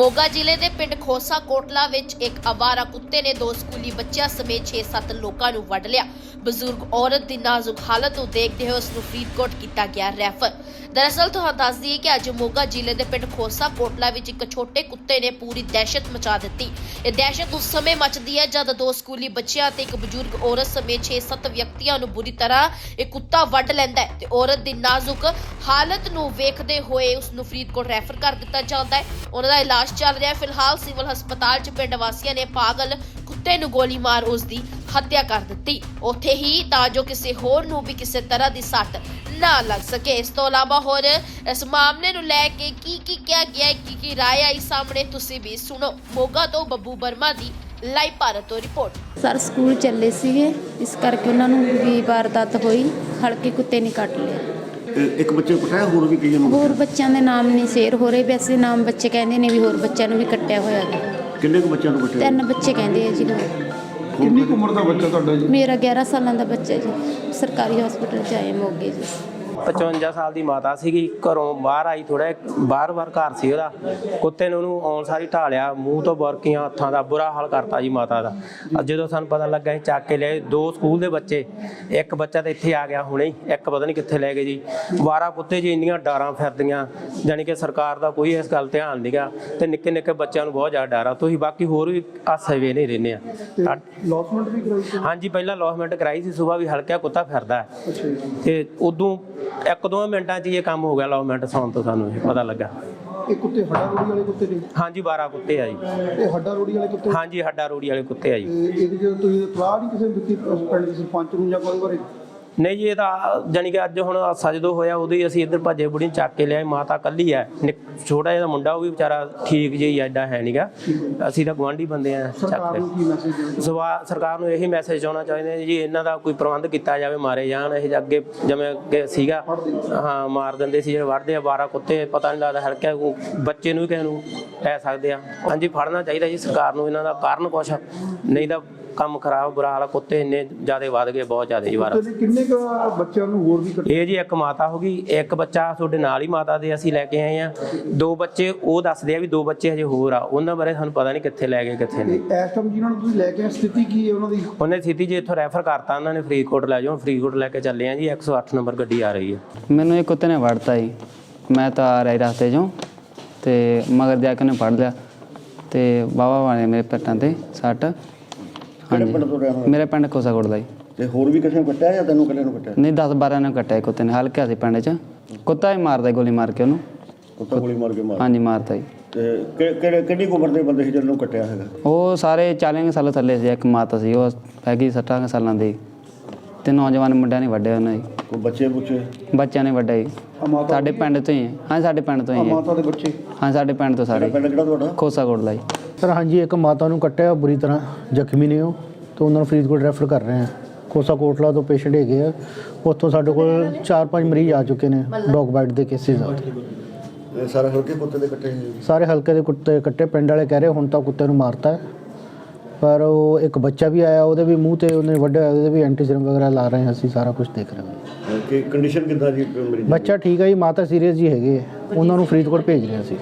ਮੋਗਾ ਜ਼ਿਲ੍ਹੇ ਦੇ ਪਿੰਡ ਖੋਸਾ ਕੋਟਲਾ ਵਿੱਚ ਇੱਕ ਅਵਾਰਾ ਕੁੱਤੇ ਨੇ ਦੋ ਸਕੂਲੀ ਬੱਚਿਆਂ ਸਮੇਤ 6-7 ਲੋਕਾਂ ਨੂੰ ਵੱਢ ਲਿਆ। ਬਜ਼ੁਰਗ ਔਰਤ ਦੀ ਨਾਜ਼ੁਕ ਹਾਲਤ ਨੂੰ ਦੇਖਦੇ ਹੋਏ ਉਸ ਨੂੰ ਫਰੀਦਕੋਟ ਕੀਤਾ ਗਿਆ ਰੈਫਰ। ਦਰਅਸਲ, ਤੁਹਾਨੂੰ ਦੱਸ ਦਈਏ ਕਿ ਅੱਜ ਮੋਗਾ ਜ਼ਿਲ੍ਹੇ ਦੇ ਪਿੰਡ ਖੋਸਾ ਕੋਟਲਾ ਵਿੱਚ ਇੱਕ ਛੋਟੇ ਕੁੱਤੇ ਨੇ ਪੂਰੀ ਦਹਿਸ਼ਤ ਮਚਾ ਦਿੱਤੀ। ਇਹ ਦਹਿਸ਼ਤ ਉਸ ਸਮੇਂ ਮਚਦੀ ਹੈ ਜਦ ਦੋ ਸਕੂਲੀ ਬੱਚਿਆਂ ਤੇ ਇੱਕ ਬਜ਼ੁਰਗ ਔਰਤ ਸਮੇਤ 6-7 ਵਿਅਕਤੀਆਂ ਨੂੰ ਬੁਰੀ ਤਰ੍ਹਾਂ ਇਹ ਕੁੱਤਾ ਵੱਢ ਲੈਂਦਾ ਹੈ ਤੇ ਔਰਤ ਦੀ ਨਾਜ਼ੁਕ ਹਾਲਤ ਨੂੰ ਵੇਖਦੇ ਹੋਏ ਉਸ ਨੂੰ ਫਰੀਦਕੋਟ ਰੈਫਰ ਕਰ ਦਿੱਤਾ ਜਾਂਦਾ ਹੈ। ਉਹਨਾਂ ਦਾ ਇਲਾਜ ਚੱਲ ਰਿਹਾ ਹੈ। ਫਿਲਹਾਲ ਸਿਵਲ ਹਸਪਤਾਲ 'ਚ ਪਿੰਡ ਵਾਸੀਆਂ ਨੇ ਪਾਗਲ ਕੁੱਤੇ ਨੂੰ ਗੋਲੀ ਮਾਰ ਉਸ ਦੀ ਹੱਤਿਆ ਕਰ ਦਿੱਤੀ। ਉੱਥੇ ਹੀ ਤਾਂ ਜੋ ਕਿਸੇ ਹੋਰ ਨੂੰ ਵੀ ਕਿਸੇ ਤਰ੍ਹਾਂ ਦੀ ਸੱਟ ਨਾ ਲੱਗ ਸਕੇ। ਇਸ ਤੋਂ ਇਲਾਵਾ ਹੋਰ ਇਸ ਮਾਮਲੇ ਨੂੰ ਲੈ ਕੇ ਕੀ ਕੀ ਕਿਹਾ ਗਿਆ ਕੀ ਕੀ ਰਾਏ ਆਈ ਸਾਹਮਣੇ ਤੁਸੀਂ ਵੀ ਸੁਣੋ। ਮੋਗਾ ਤੋਂ ਬੱਬੂ ਵਰਮਾ ਦੀ ਲਾਈਵ ਭਾਰਤ ਤੋਂ ਰਿਪੋਰਟ। ਸਰ, ਸਕੂਲ ਚੱਲੇ ਸੀਗੇ। ਇਸ ਕਰਕੇ ਉਹਨਾਂ ਨੂੰ ਵੀ ਵਾਰਦਾਤ ਹੋਈ। ਹਲਕੇ ਕੁੱਤੇ ਨੇ ਕੱਟ ਲਿਆ। ਇੱਕ ਬੱਚੇ ਨੂੰ ਕੁੱਟਿਆ ਹੋਰ ਵੀ ਕਈਆਂ ਨੂੰ ਹੋਰ ਬੱਚਿਆਂ ਦੇ ਨਾਮ ਨਹੀਂ ਸ਼ੇਅਰ ਹੋ ਰਹੇ ਵੈਸੇ ਨਾਮ ਬੱਚੇ ਕਹਿੰਦੇ ਨੇ ਵੀ ਹੋਰ ਬੱਚਿਆਂ ਨੂੰ ਵੀ ਕੱਟਿਆ ਹੋਇਆ ਹੈ ਕਿੰਨੇ ਕੁ ਬੱਚਿਆਂ ਨੂੰ ਕੁੱਟਿਆ ਤਿੰਨ ਬੱਚੇ ਕਹਿੰਦੇ ਆ ਜੀ ਹੋਰ ਕਿੰਨੀ ਕੁ ਉਮਰ ਦਾ ਬੱਚਾ ਤੁਹਾਡਾ ਜੀ? ਮੇਰਾ 11 ਸਾਲਾਂ ਦਾ ਬੱਚਾ ਜੀ ਸਰਕਾਰੀ ਹਸਪੀਟਲ ਚ ਆਏ ਮੋਗੇ ਜੀ। 55 ਸਾਲ ਦੀ ਮਾਤਾ ਸੀਗੀ ਘਰੋਂ ਬਾਹਰ ਆਈ ਥੋੜਾ ਬਾਹਰ-ਬਾਹਰ ਘਰ ਸੀ ਉਹਦਾ। ਕੁੱਤੇ ਨੇ ਉਹਨੂੰ ਆਉਣ ਸਾਰੀ ਢਾਲਿਆ ਮੂੰਹ ਤੋਂ ਬੁਰਕੀਆਂ ਹੱਥਾਂ ਦਾ ਬੁਰਾ ਹਾਲ ਕਰਤਾ ਜੀ ਮਾਤਾ ਦਾ। ਅੱਜ ਜਦੋਂ ਸਾਨੂੰ ਪਤਾ ਲੱਗਾ ਅਸੀਂ ਚੱਕ ਕੇ ਲਿਆਏ ਦੋ ਸਕੂਲ ਦੇ ਬੱਚੇ ਇੱਕ ਬੱਚਾ ਤਾਂ ਇੱਥੇ ਆ ਗਿਆ ਹੁਣੇ ਹੀ ਇੱਕ ਪਤਾ ਨਹੀਂ ਕਿੱਥੇ ਲੈ ਗਏ ਜੀ। 12 ਕੁੱਤੇ ਜੀ ਇੰਨੀਆਂ ਡਾਰਾਂ ਫਿਰਦੀਆਂ ਜਾਣੀ ਕਿ ਸਰਕਾਰ ਦਾ ਕੋਈ ਇਸ ਗੱਲ ਧਿਆਨ ਨਹੀਂਗਾ ਤੇ ਨਿੱਕੇ ਨਿੱਕੇ ਬੱਚਿਆਂ ਨੂੰ ਬਹੁਤ ਜ਼ਿਆਦਾ ਡਰ ਤੁਸੀਂ ਬਾਕੀ ਹੋਰ ਵੀ ਆਸੇ ਵੇ ਨਹੀਂ ਰਹਿੰਦੇ ਆ। ਲੌਸਮੈਂਟ ਵੀ ਕਰਾਈ ਸੀ? ਹਾਂਜੀ ਪਹਿਲਾਂ ਲੌਸਮੈਂਟ ਕਰਾਈ ਸੀ ਸਵੇਰ ਵੀ ਹਲਕਾ ਕੁੱਤਾ ਫਿਰਦਾ। ਤੇ ਉਦੋਂ ਇੱਕ ਦੋ ਮਿੰਟਾਂ 'ਚ ਹੀ ਇਹ ਕੰਮ ਹੋ ਗਿਆ ਲੌਸਮੈਂਟ ਸੌਣ ਤੋਂ ਸਾਨੂੰ ਇਹ ਪਤਾ ਲੱਗਾ। ਇਹ ਕੁੱਤੇ ਹੱਡਾ ਰੋੜੀ ਵਾਲੇ ਕੁੱਤੇ ਨੇ? ਹਾਂਜੀ 12 ਕੁੱਤੇ ਆ ਜੀ। ਇਹ ਹੱਡਾ ਰੋੜੀ ਵਾਲੇ ਕੁੱਤੇ? ਹਾਂਜੀ ਹੱਡਾ ਰੋੜੀ ਵਾਲੇ ਕੁੱਤੇ ਆ ਜੀ। ਤੇ ਇਹਦੀ ਜਦੋਂ ਤੁਸੀਂ ਸਲਾਹ ਨਹੀਂ ਕਿਸੇ ਨੂੰ ਦਿੱਤੀ ਉਸ ਪਿੰਡ ਦੇ ਸਰਪੰਚ ਨੂੰ ਜਾਂ ਕੋਈ ਵਾਰੇ ਨਹੀਂ ਜੀ ਇਹ ਤਾਂ ਜਾਣੀ ਕਿ ਅੱਜ ਹੁਣ ਹਾਦਸਾ ਜਦੋਂ ਹੋਇਆ ਉਦੋਂ ਹੀ ਅਸੀਂ ਇੱਧਰ ਭੱਜੇ ਬੁੜੀ ਨੂੰ ਚੱਕ ਕੇ ਲਿਆਏ ਮਾਤਾ ਕੱਲੀ ਹੈ ਨਿੱਕ- ਛੋਟਾ ਜਿਹਾ ਮੁੰਡਾ ਉਹ ਵੀ ਵਿਚਾਰਾ ਠੀਕ ਜਿਹਾ ਐਡਾ ਹੈ ਨਹੀਂਗਾ ਅਸੀਂ ਤਾਂ ਗਵਾਂਢੀ ਬੰਦੇ ਆ ਸਰਕਾਰ ਨੂੰ ਕੀ ਮੈਸੇਜ ਦੇਣਾ ਸਵਾ ਸਰਕਾਰ ਨੂੰ ਇਹੀ ਮੈਸੇਜ ਚਾਹੁੰਦੇ ਨੇ ਜੀ ਇਹਨਾਂ ਦਾ ਕੋਈ ਪ੍ਰਬੰਧ ਕੀਤਾ ਜਾਵੇ ਮਾਰੇ ਜਾਣ ਇਹ ਅੱਗੇ ਜਿਵੇਂ ਅੱਗੇ ਸੀਗਾ ਹਾਂ ਮਾਰ ਦਿੰਦੇ ਸੀ ਜਿਹੜੇ ਵੜਦੇ ਆ 12 ਕੁੱਤੇ ਪਤਾ ਨਹੀਂ ਲੱਗਦਾ ਹਲਕਾ ਬੱਚੇ ਨੂੰ ਵੀ ਕਿਸੇ ਨੂੰ ਲੈ ਸਕਦੇ ਆ। ਹਾਂਜੀ ਫੜਨਾ ਚਾਹੀਦਾ ਜੀ ਸਰਕਾਰ ਨੂੰ ਇਹਨਾਂ ਦਾ ਕਾਰਨ ਕੁਛ ਨਹੀਂ ਤਾਂ ਕੰਮ ਖਰਾਬ ਬੁਰਾ ਹਾਲ ਆ, ਕੁੱਤੇ ਇੰਨੇ ਜ਼ਿਆਦਾ ਵੱਧ ਗਏ ਬਹੁਤ ਜ਼ਿਆਦਾ ਜੀ ਵਾਰ। ਤੇ ਕਿੰਨੇ ਕੁ ਬੱਚਿਆਂ ਨੂੰ ਹੋਰ ਵੀ ਕੱਟੇ ਇਹ ਜੀ ਇੱਕ ਮਾਤਾ ਹੋ ਗਈ ਇੱਕ ਬੱਚਾ ਤੁਹਾਡੇ ਨਾਲ ਹੀ ਮਾਤਾ ਦੇ ਅਸੀਂ ਲੈ ਕੇ ਆਏ ਆ। ਦੋ ਬੱਚੇ ਉਹ ਦੱਸਦੇ ਆ ਵੀ ਦੋ ਬੱਚੇ ਹਜੇ ਹੋਰ ਆ ਉਹਨਾਂ ਬਾਰੇ ਸਾਨੂੰ ਪਤਾ ਨਹੀਂ ਕਿੱਥੇ ਲੈ ਗਏ ਕਿੱਥੇ ਨਹੀਂ। ਇਸ ਟਾਈਮ ਜਿਹਨਾਂ ਨੂੰ ਤੁਸੀਂ ਲੈ ਕੇ ਆਏ ਸਥਿਤੀ ਕੀ ਹੈ ਉਹਨਾਂ ਦੀ? ਉਹਨੇ ਸਿੱਧੀ ਜੀ ਇੱਥੋਂ ਰੈਫਰ ਕਰਤਾ ਉਹਨਾਂ ਨੇ ਫਰੀਦਕੋਟ ਲੈ ਜਾਓ ਫਰੀਦਕੋਟ ਲੈ ਕੇ ਚੱਲੇ ਆ ਜੀ 108 ਨੰਬਰ ਗੱਡੀ ਆ ਰਹੀ ਹੈ। ਮੈਨੂੰ ਇਹ ਕੁੱਤੇ ਨੇ ਵੜਤਾ ਜੀ। ਮੈਂ ਤਾਂ ਆ ਰਿਹਾ ਰਸਤੇ 'ਚੋਂ ਤੇ ਮਗਰ ਜਾ ਕੇ ਉਹਨੇ ਫੜ ਲਿਆ। ਤੇ ਵਾਵਾ ਵਾਲੇ ਮੇਰੇ ਪੈਟਾਂ ਤੇ ਸੱਟ। ਹਾਂਜੀ। ਪਿੰਡ ਤੋਂ ਰਹਿਣ ਵਾਲਾ? ਮੇਰੇ ਪਿੰਡ ਕੋਸਾਕੋਟ ਦਾ ਜੀ। ਤੇ ਹੋਰ ਵੀ ਕਿਸੇ ਨੂੰ ਕੁੱਟਿਆ ਜਾਂ ਤੈਨੂੰ ਇਕੱਲੇ ਨੂੰ ਕੁੱਟਿਆ? ਨਹੀਂ 10 12 ਨੇ ਕੱਟਿਆ ਕੁੱਤੇ ਨੇ। ਹਲਕਾ ਸੀ ਪਿੰਡ 'ਚ। ਕੁੱਤਾ ਹੀ ਮਾਰਦਾ ਗੋਲੀ ਮਾਰ ਕੇ ਉਹਨੂੰ। ਕੁੱਤਾ ਗੋਲੀ ਮਾਰ ਕੇ ਮਾਰ ਹਾਂਜੀ ਮਾਰਤਾ ਜੀ। ਤੇ ਕਿ- ਕਿਹੜੇ ਕਿੰਨੀ ਕੁ ਉਮਰ ਦੇ ਬੰਦੇ ਸੀ ਜਿਹਨੂੰ ਕੁੱਟਿਆ ਹੈਗਾ? ਉਹ ਸਾਰੇ 40 ਕੁ ਸਾਲ ਥੱਲੇ ਸੀ ਇੱਕ ਮਾਤਾ ਸੀ। ਉਹ ਹੈਗੀ 60 ਕੁ ਸਾਲਾਂ ਦੀ। ਤੇ ਨੌਜਵਾਨ ਮੁੰਡਿਆਂ ਨੇ ਵੱਢਿਆ ਉਹਨਾਂ ਜੀ। ਕੋਈ ਬੱਚੇ ਬੁੱਚੇ? ਬੱਚਿਆਂ ਨੇ ਵੱਢਿਆ ਜੀ। ਸਾਡੇ ਪਿੰਡ ਤੋਂ ਹੀ ਹੈ। ਹਾਂ ਸਾਡੇ ਪਿੰਡ ਤੋਂ ਹੀ ਹੈ ਮਾਤਾ ਦੇ ਬੱਚੇ? ਹਾਂ ਸਾਡੇ ਪਿੰਡ ਤੋਂ ਸਾਰੇ। ਪਿੰਡ ਕਿਹੜਾ ਤੁਹਾਡਾ? ਕੋਸਾਕੋਟ ਦਾ ਜੀ। ਸਰ ਹਾਂਜੀ ਇੱਕ ਮਾਤਾ ਨੂੰ ਕੱਟਿਆ ਬੁਰੀ ਤਰ੍ਹਾਂ ਜ਼ਖਮੀ ਨੇ ਉਹ ਤੇ ਉਹਨਾਂ ਨੂੰ ਫਰੀਦਕੋਟ ਰੈਫਰ ਕਰ ਰਹੇ ਹਾਂ। ਕੋਸਾ ਕੋਟਲਾ ਤੋਂ ਪੇਸ਼ੈਂਟ ਹੈਗੇ ਆ। ਉੱਥੋਂ ਸਾਡੇ ਕੋਲ 4-5 ਮਰੀਜ਼ ਆ ਚੁੱਕੇ ਨੇ ਡੌਗ ਬਾਈਟ ਦੇ ਕੇਸਿਸ ਆ ਸਾਰਾ ਹਲਕੇ ਕੁੱਤੇ ਦੇ ਕੱਟੇ ਸਾਰੇ ਹਲਕੇ ਦੇ ਕੁੱਤੇ ਕੱਟੇ ਪਿੰਡ ਵਾਲੇ ਕਹਿ ਰਹੇ ਹੁਣ ਤਾਂ ਕੁੱਤੇ ਨੂੰ ਮਾਰਤਾ। ਪਰ ਉਹ ਇੱਕ ਬੱਚਾ ਵੀ ਆਇਆ ਉਹਦੇ ਵੀ ਮੂੰਹ ਤੇ ਉਹਨੇ ਵੱਢਿਆ ਉਹਦੇ ਵੀ ਐਂਟੀਸੀਰਮ ਵਗੈਰਾ ਲਾ ਰਹੇ ਹਾਂ ਅਸੀਂ ਸਾਰਾ ਕੁਝ ਦੇਖ ਰਹੇ ਹਾਂ। ਕਿ ਕੰਡੀਸ਼ਨ ਕਿੱਦਾਂ ਜੀ ਮਰੀਜ਼? ਬੱਚਾ ਠੀਕ ਹੈ ਜੀ ਮਾਤਾ ਸੀਰੀਅਸ ਜੀ ਹੈਗੇ ਆ। ਉਹਨਾਂ ਨੂੰ ਫਰੀਦਕੋਟ ਭੇਜ ਰਹੇ ਹਾਂ ਅਸੀਂ।